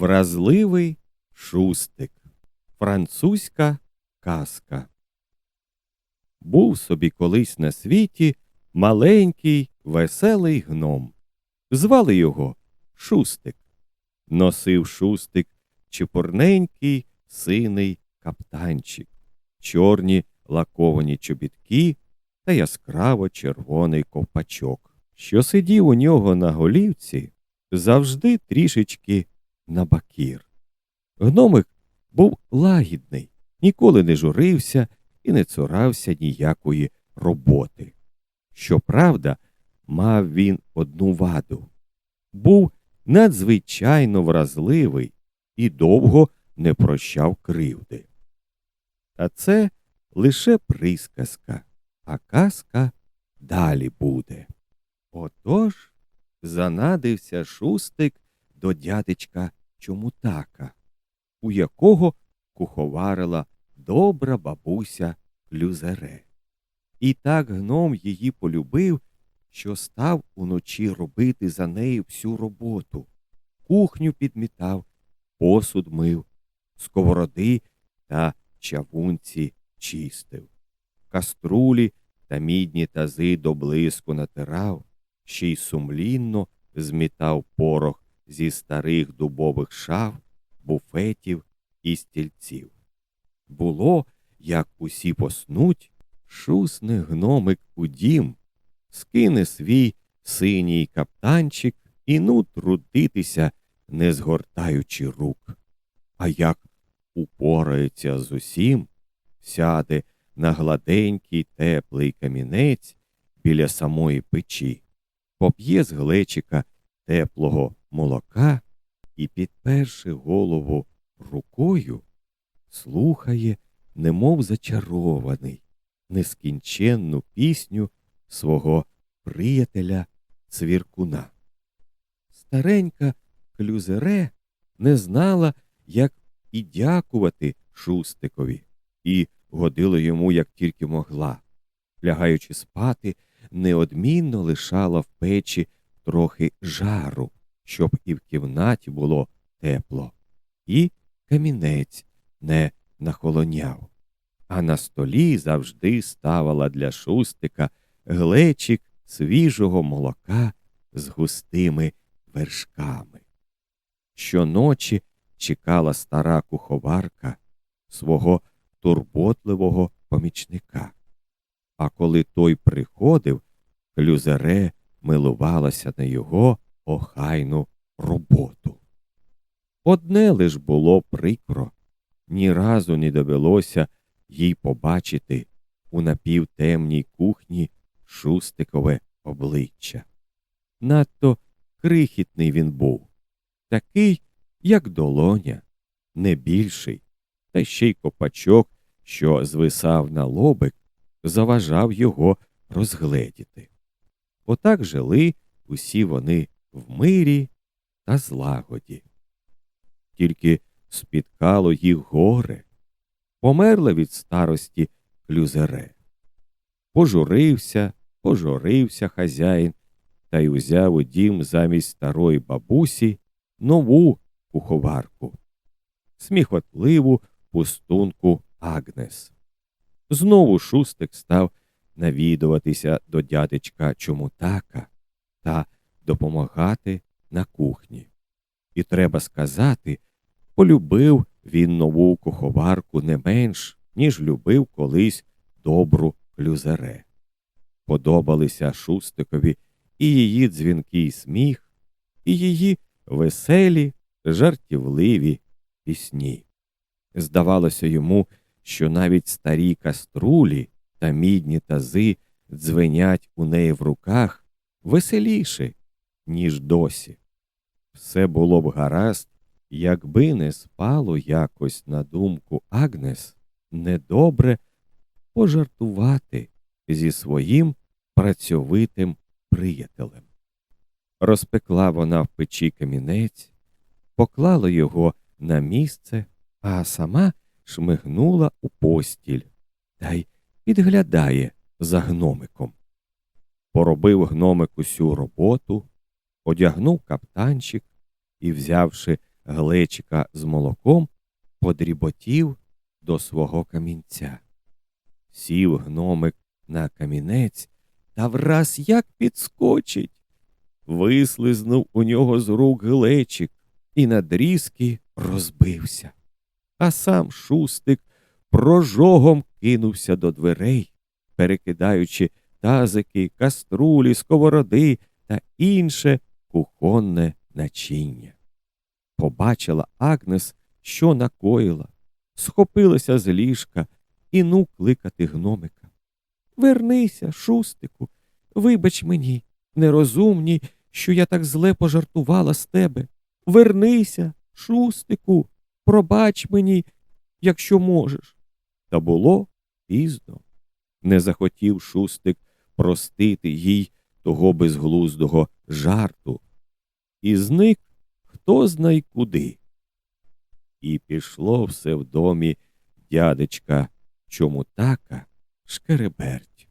Вразливий шустик. Французька казка. Був собі колись на світі маленький веселий гном. Звали його Шустик. Носив шустик чепурненький синий каптанчик, чорні лаковані чобітки та яскраво червоний ковпачок, що сидів у нього на голівці завжди трішечки на бакір. Гномик був лагідний, ніколи не журився і не цурався ніякої роботи. Щоправда, мав він одну ваду був надзвичайно вразливий і довго не прощав кривди. Та це лише присказка, а казка далі буде. Отож занадився шустик до дядечка Чомутака, у якого куховарила добра бабуся Клюзере. І так гном її полюбив, що став уночі робити за нею всю роботу. Кухню підмітав, посуд мив, сковороди та чавунці чистив, каструлі та мідні тази до блиску натирав, ще й сумлінно змітав порох зі старих дубових шаф, буфетів і стільців. Було, як усі поснуть, шусне гномик у дім, скине свій синій каптанчик і ну трудитися, не згортаючи рук. А як упорається з усім, сяде на гладенький теплий камінець біля самої печі, поп'є з глечика теплого молока і, підперши голову рукою, слухає, немов зачарований, нескінченну пісню свого приятеля цвіркуна. Старенька клюзере не знала, як і дякувати шустикові, і годила йому, як тільки могла. Лягаючи спати, неодмінно лишала в печі трохи жару, щоб і в кімнаті було тепло, і камінець не нахолоняв. А на столі завжди ставила для шустика глечик свіжого молока з густими вершками. Щоночі чекала стара куховарка свого турботливого помічника. А коли той приходив, клюзере милувалася на його охайну роботу. Одне лиш було прикро, ні разу не довелося їй побачити у напівтемній кухні шустикове обличчя. Надто крихітний він був, такий, як долоня, не більший, та ще й копачок, що звисав на лобик, заважав його розгледіти. Отак жили усі вони в мирі та злагоді. Тільки спіткало їх горе, померла від старості клюзере. Пожурився, пожурився хазяїн та й узяв у дім замість старої бабусі нову куховарку, сміхотливу пустунку Агнес. Знову шустик став навідуватися до дядечка Чомутака та допомагати на кухні. І треба сказати, полюбив він нову куховарку не менш, ніж любив колись добру клюзере. Подобалися шустикові і її дзвінкий сміх, і її веселі, жартівливі пісні. Здавалося йому, що навіть старі каструлі та мідні тази дзвенять у неї в руках веселіше, ніж досі. Все було б гаразд, якби не спало якось на думку Агнес недобре пожартувати зі своїм працьовитим приятелем. Розпекла вона в печі камінець, поклала його на місце, а сама шмигнула у постіль та й підглядає за гномиком. Поробив гномик усю роботу, одягнув каптанчик і, взявши глечика з молоком, подріботів до свого камінця. Сів гномик на камінець та враз як підскочить. Вислизнув у нього з рук глечик і на дрізки розбився. А сам шустик прожогом кинувся до дверей, перекидаючи тазики, каструлі, сковороди та інше кухонне начиння. Побачила Агнес, що накоїла, схопилася з ліжка і ну кликати гномика. Вернися, шустику, вибач мені, нерозумній, що я так зле пожартувала з тебе. Вернися, шустику, пробач мені, якщо можеш. Та було пізно. Не захотів шустик простити їй того безглуздого жарту. І зник хто знай куди. І пішло все в домі дядечка чомутака шкереберть.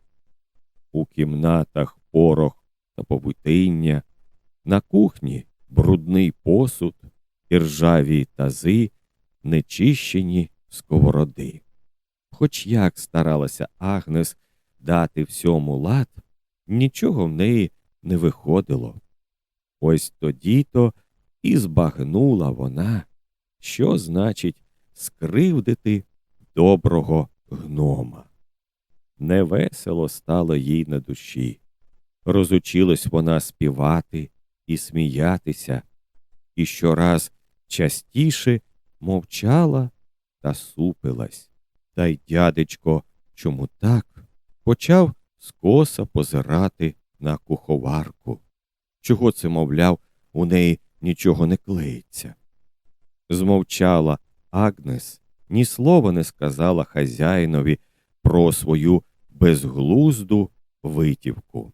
У кімнатах порох та побутиння, на кухні брудний посуд, іржаві тази, нечищені сковороди. Хоч як старалася Агнес дати всьому лад, нічого в неї не виходило. Ось тоді то і збагнула вона, що значить скривдити доброго гнома. Невесело стало їй на душі. Розучилась вона співати і сміятися, і щораз частіше мовчала та супилась. Та й дядечко чому так почав скоса позирати на куховарку. Чого це, мовляв, у неї нічого не клеїться. Змовчала Агнес, ні слова не сказала хазяїнові про свою безглузду витівку,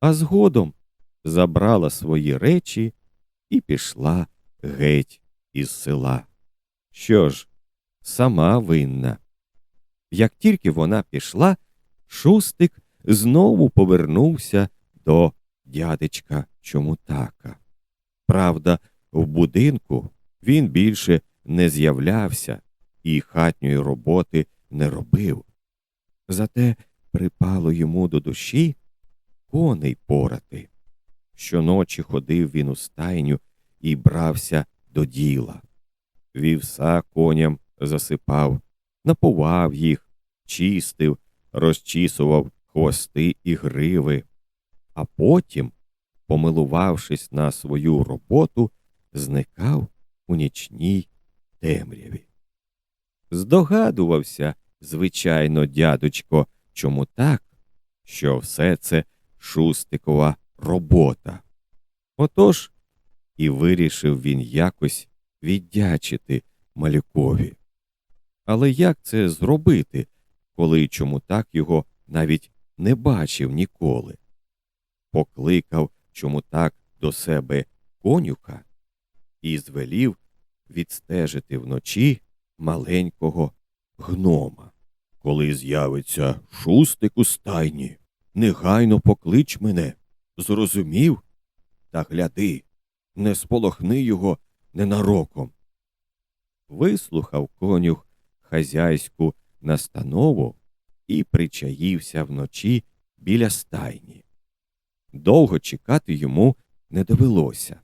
а згодом забрала свої речі і пішла геть із села. Що ж, сама винна. Як тільки вона пішла, шустик знову повернувся до дядечка Чомутака. Правда, в будинку він більше не з'являвся і хатньої роботи не робив. Зате припало йому до душі коней порати. Щоночі ходив він у стайню і брався до діла. Вівса коням засипав, напував їх, чистив, розчісував хвости і гриви, а потім, помилувавшись на свою роботу, зникав у нічній темряві. Здогадувався, звичайно, дядочко, чому так, що все це шустикова робота. Отож і вирішив він якось віддячити малюкові. Але як це зробити, коли чому так його навіть не бачив ніколи? Покликав чому так до себе конюха і звелів відстежити вночі маленького гнома. Коли з'явиться шустик у стайні, негайно поклич мене, зрозумів? Та гляди, не сполохни його ненароком. Вислухав конюх хазяйську настанову і причаївся вночі біля стайні. Довго чекати йому не довелося.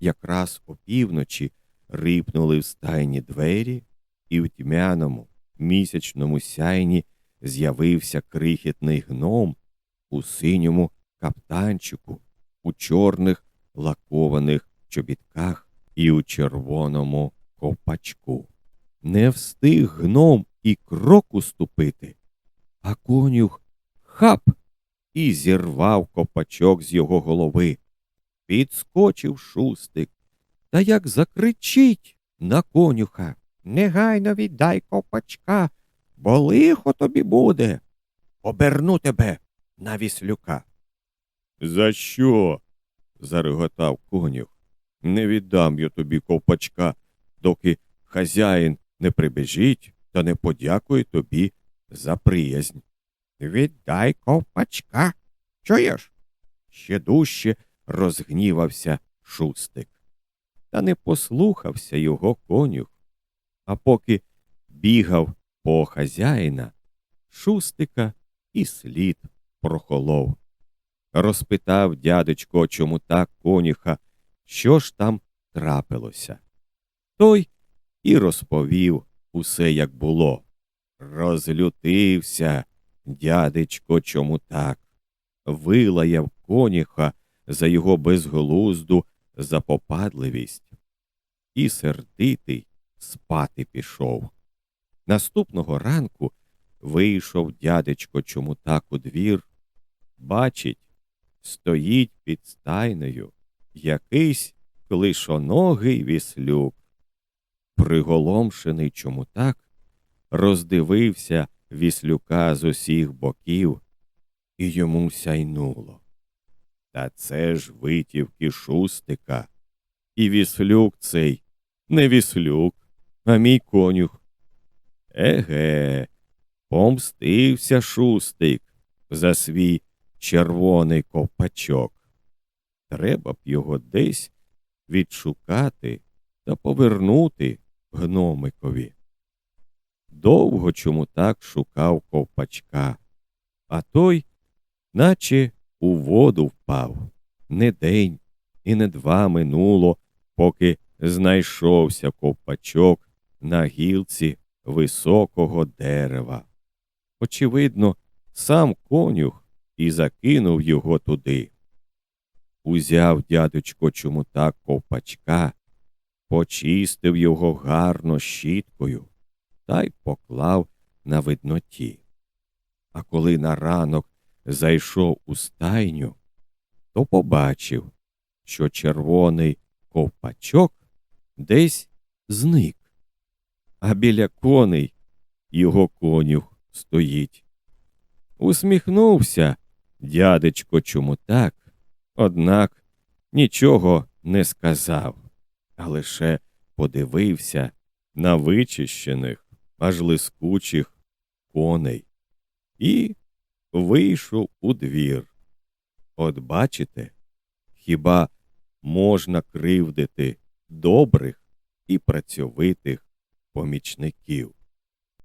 Якраз опівночі рипнули в стайні двері, і в тьмяному місячному сяйні з'явився крихітний гном у синьому каптанчику, у чорних лакованих чобітках і у червоному ковпачку. Не встиг гном і кроку ступити, а конюх хап і зірвав копачок з його голови. Підскочив шустик, та як закричить на конюха Негайно віддай копачка, бо лихо тобі буде. Оберну тебе на віслюка. За що? зареготав конюх. Не віддам я тобі ковпачка, доки хазяїн не прибіжить та не подякує тобі за приязнь. Віддай ковпачка. Чуєш? Ще дужче розгнівався шустик. та не послухався його конюх. А поки бігав по хазяїна, шустика і слід прохолов. Розпитав дядечко, чому так конюха, що ж там трапилося. Той і розповів усе, як було. Розлютився, дядечко, чому так. Вилаяв коніха за його безглузду запопадливість. І сердитий спати пішов. Наступного ранку вийшов дядечко чому так у двір. Бачить, стоїть під стайнею якийсь клишоногий віслюк. Приголомшений чому так, роздивився віслюка з усіх боків, і йому сяйнуло. Та це ж витівки шустика. І віслюк цей не віслюк, а мій конюх. Еге, помстився шустик за свій червоний ковпачок. Треба б його десь відшукати та повернути гномикові. Довго чому так шукав ковпачка, а той, наче у воду впав. Не день і не два минуло, поки знайшовся ковпачок на гілці високого дерева. Очевидно, сам конюх і закинув його туди. Узяв дядечко чому так ковпачка, почистив його гарно щіткою та й поклав на видноті. А коли на ранок зайшов у стайню, то побачив, що червоний ковпачок десь зник, а біля коней його конюх стоїть. Усміхнувся дядечко чому так, однак нічого не сказав, а лише подивився на вичищених, аж лискучих коней і вийшов у двір. От бачите, хіба можна кривдити добрих і працьовитих помічників?